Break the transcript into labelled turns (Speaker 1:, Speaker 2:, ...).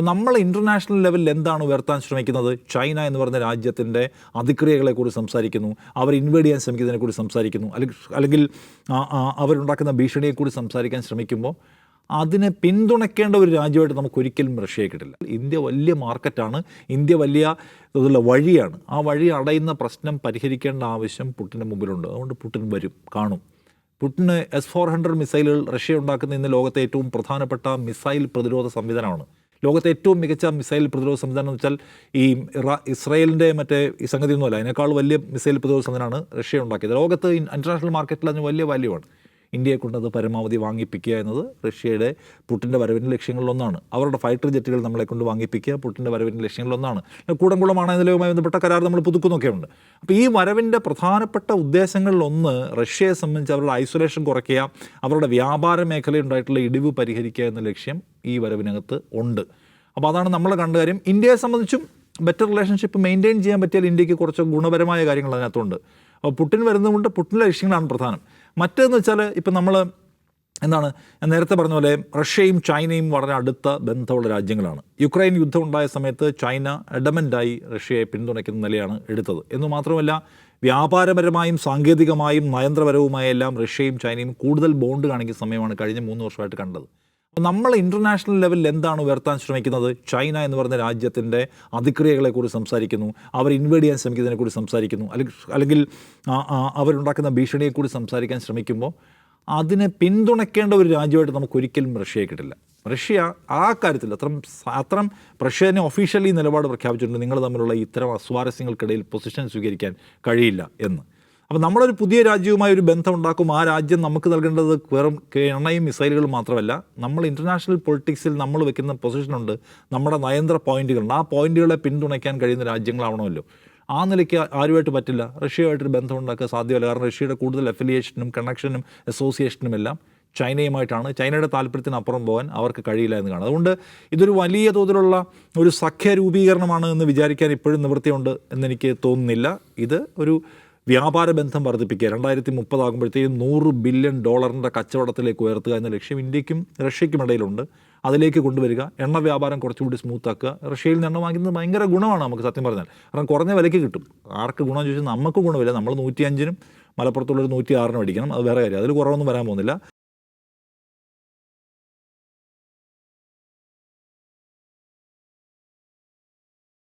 Speaker 1: നമ്മൾ ഇന്റർനാഷണൽ ലെവലിൽ എന്താണ് ഉയർത്താൻ ശ്രമിക്കുന്നത്? ചൈന എന്ന് പറഞ്ഞ രാജ്യത്തിന്റെ അതിക്രിയകളെക്കുറിച്ച് സംസാരിക്കുന്നു. അവർ ഇൻവേഡ് ചെയ്യാൻ ശ്രമിക്കുന്നതിനെക്കുറിച്ച് സംസാരിക്കുന്നു. അല്ലെങ്കിൽ അല്ലെങ്കിൽ അവരുണ്ടാക്കുന്ന ഭീഷണിയെക്കുറിച്ച് സംസാരിക്കാൻ ശ്രമിക്കുമ്പോൾ അതിനെ പിന്തുണയ്ക്കേണ്ട ഒരു രാജ്യമായിട്ട് നമുക്ക് ഒരിക്കലും റഷ്യയെ കിട്ടില്ല ഇന്ത്യ വലിയ മാർക്കറ്റാണ്. ഇന്ത്യ വലിയ ഇതുള്ള വഴിയാണ്. ആ വഴി അടയുന്ന പ്രശ്നം പരിഹരിക്കേണ്ട ആവശ്യം പുട്ടിന്റെ മുമ്പിലുണ്ട്. അതുകൊണ്ട് പുട്ടിൻ വരും കാണും. പുട്ടിന് എസ് ഫോർ ഹൺഡ്രഡ് മിസൈലുകൾ റഷ്യ ഉണ്ടാക്കുന്ന ഇന്ന് ലോകത്തെ ഏറ്റവും പ്രധാനപ്പെട്ട മിസൈൽ പ്രതിരോധ സംവിധാനമാണ്. ലോകത്തെ ഏറ്റവും മികച്ച മിസൈൽ പ്രതിരോധ സംവിധാനം എന്ന് വെച്ചാൽ ഈ ഇറാ ഇസ്രയേലിന്റെ മറ്റേ ഈ സംഗതിയൊന്നുമല്ല അതിനേക്കാൾ വലിയ മിസൈൽ പ്രതിരോധ സംവിധാനമാണ് റഷ്യ ഉണ്ടാക്കിയത്. ലോകത്ത് ഇന്റർനാഷണൽ മാർക്കറ്റിൽ അതിന് വലിയ വാല്യൂ ആണ്. ഇന്ത്യയെ കൊണ്ടത് പരമാവധി വാങ്ങിപ്പിക്കുക എന്നത് റഷ്യയുടെ പുട്ടിന്റെ വരവിന്റെ ലക്ഷ്യങ്ങളിലൊന്നാണ്. അവരുടെ ഫൈറ്റർ ജെറ്റുകൾ നമ്മളെ കൊണ്ട് വാങ്ങിപ്പിക്കുക പുട്ടിന്റെ വരവിന്റെ ലക്ഷ്യങ്ങളിലൊന്നാണ്. കൂടംകുളമാണ് ഇതിലുമായി ബന്ധപ്പെട്ട കരാർ നമ്മൾ പുതുക്കുന്നൊക്കെ ഉണ്ട് അപ്പോൾ ഈ വരവിന്റെ പ്രധാനപ്പെട്ട ഉദ്ദേശങ്ങളിലൊന്ന് റഷ്യയെ സംബന്ധിച്ച് അവരുടെ ഐസൊലേഷൻ കുറയ്ക്കുക അവരുടെ വ്യാപാര മേഖലയുണ്ടായിട്ടുള്ള ഇടിവ് പരിഹരിക്കുക എന്ന ലക്ഷ്യം ഈ വരവിനകത്ത് ഉണ്ട്. അപ്പോൾ അതാണ് നമ്മൾ കണ്ട കാര്യം. ഇന്ത്യയെ സംബന്ധിച്ചും ബെറ്റർ റിലേഷൻഷിപ്പ് മെയിന്റെയിൻ ചെയ്യാൻ പറ്റിയാൽ ഇന്ത്യയ്ക്ക് കുറച്ച് ഗുണപരമായ കാര്യങ്ങൾ അതിനകത്തുണ്ട്. അപ്പോൾ പുട്ടിൻ വരുന്നതുകൊണ്ട് പുട്ടിന്റെ ലക്ഷ്യങ്ങളാണ് പ്രധാനം. മറ്റേന്ന് വെച്ചാൽ ഇപ്പം നമ്മൾ എന്താണ് നേരത്തെ പറഞ്ഞ പോലെ റഷ്യയും ചൈനയും വളരെ അടുത്ത ബന്ധമുള്ള രാജ്യങ്ങളാണ്. യുക്രൈൻ യുദ്ധം ഉണ്ടായ സമയത്ത് ചൈന എഡമന്റായി റഷ്യയെ പിന്തുണയ്ക്കുന്ന നിലയാണ് എടുത്തത്. എന്ന് മാത്രമല്ല വ്യാപാരപരമായും സാങ്കേതികമായും നയന്ത്രപരവുമായ എല്ലാം റഷ്യയും ചൈനയും കൂടുതൽ ബോണ്ട് കാണിക്കുന്ന സമയമാണ് കഴിഞ്ഞ മൂന്ന് വർഷമായിട്ട് കണ്ടത്. നമ്മൾ ഇന്റർനാഷണൽ ലെവലിൽ എന്താണ് ഉയർത്താൻ ശ്രമിക്കുന്നത്? ചൈന എന്ന് പറയുന്ന രാജ്യത്തിന്റെ അതിക്രിയകളെക്കുറിച്ച് സംസാരിക്കുന്നു. അവർ ഇൻവേഡ് ചെയ്യാൻ ശ്രമിക്കുന്നതിനെക്കുറിച്ച് സംസാരിക്കുന്നു. അല്ലെങ്കിൽ അല്ലെങ്കിൽ അവരുണ്ടാക്കുന്ന ഭീഷണിയെക്കുറിച്ച് സംസാരിക്കാൻ ശ്രമിക്കുമ്പോൾ അതിനെ പിന്തുണയ്ക്കേണ്ട ഒരു രാജ്യമായിട്ട് നമുക്ക് ഒരിക്കലും റഷ്യയെ കിട്ടില്ല. റഷ്യ ആ കാര്യത്തിൽ അത്രം അത്രം റഷ്യനെ ഒഫീഷ്യലി നിലപാട് പ്രഖ്യാപിച്ചിട്ടുണ്ട്. നിങ്ങൾ തമ്മിലുള്ള ഇത്തരം അസ്വാരസ്യങ്ങൾക്കിടയിൽ പൊസിഷൻ സ്വീകരിക്കാൻ കഴിയില്ല എന്ന്. അപ്പോൾ നമ്മളൊരു പുതിയ രാജ്യവുമായി ഒരു ബന്ധം ഉണ്ടാക്കും ആ രാജ്യം നമുക്ക് നൽകേണ്ടത് വെറും എണ്ണയും മിസൈലുകളും മാത്രമല്ല നമ്മൾ ഇന്റർനാഷണൽ പൊളിറ്റിക്സിൽ നമ്മൾ വെക്കുന്ന പൊസിഷനുണ്ട് നമ്മുടെ നയന്ത്ര പോയിന്റുകളുണ്ട്. ആ പോയിന്റുകളെ പിന്തുണയ്ക്കാൻ കഴിയുന്ന രാജ്യങ്ങളാവണമല്ലോ. ആ നിലയ്ക്ക് ആരുമായിട്ട് പറ്റില്ല. റഷ്യയുമായിട്ടൊരു ബന്ധം ഉണ്ടാക്കുക സാധ്യമല്ല. കാരണം റഷ്യയുടെ കൂടുതൽ അഫിലിയേഷനും കണക്ഷനും അസോസിയേഷനും എല്ലാം ചൈനയുമായിട്ടാണ്. ചൈനയുടെ താല്പര്യത്തിന് അപ്പുറം പോകാൻ അവർക്ക് കഴിയില്ല എന്ന് കാണാം. അതുകൊണ്ട് ഇതൊരു വലിയ തോതിലുള്ള ഒരു സഖ്യ രൂപീകരണമാണ് എന്ന് വിചാരിക്കാൻ ഇപ്പോഴും നിവൃത്തിയുണ്ട് എന്നെനിക്ക് തോന്നുന്നില്ല. ഇത് ഒരു വ്യാപാര ബന്ധം വർദ്ധിപ്പിക്കുക. രണ്ടായിരത്തി മുപ്പതാകുമ്പോഴത്തേക്കും നൂറ് ബില്യൺ ഡോളറിന്റെ കച്ചവടത്തിലേക്ക് ഉയർത്തുക എന്ന ലക്ഷ്യം ഇന്ത്യക്കും റഷ്യയ്ക്കും ഇടയിലുണ്ട്. അതിലേക്ക് കൊണ്ടുവരിക. എണ്ണ വ്യാപാരം കുറച്ചുകൂടി സ്മൂത്താക്കുക റഷ്യയിൽ നിന്ന് എണ്ണ വാങ്ങുന്നത് ഭയങ്കര ഗുണമാണ് നമുക്ക് സത്യം പറഞ്ഞാൽ. കാരണം കുറഞ്ഞ വിലയ്ക്ക് കിട്ടും. ആർക്ക് ഗുണം ചോദിച്ചാൽ നമുക്ക് ഗുണമില്ല. നമ്മൾ നൂറ്റി അഞ്ചിനും മലപ്പുറത്തുള്ളൊരു നൂറ്റി ആറിനും അടിക്കണം. അത് വേറെ കാര്യം. അതിൽ കുറവൊന്നും വരാൻ പോകുന്നില്ല.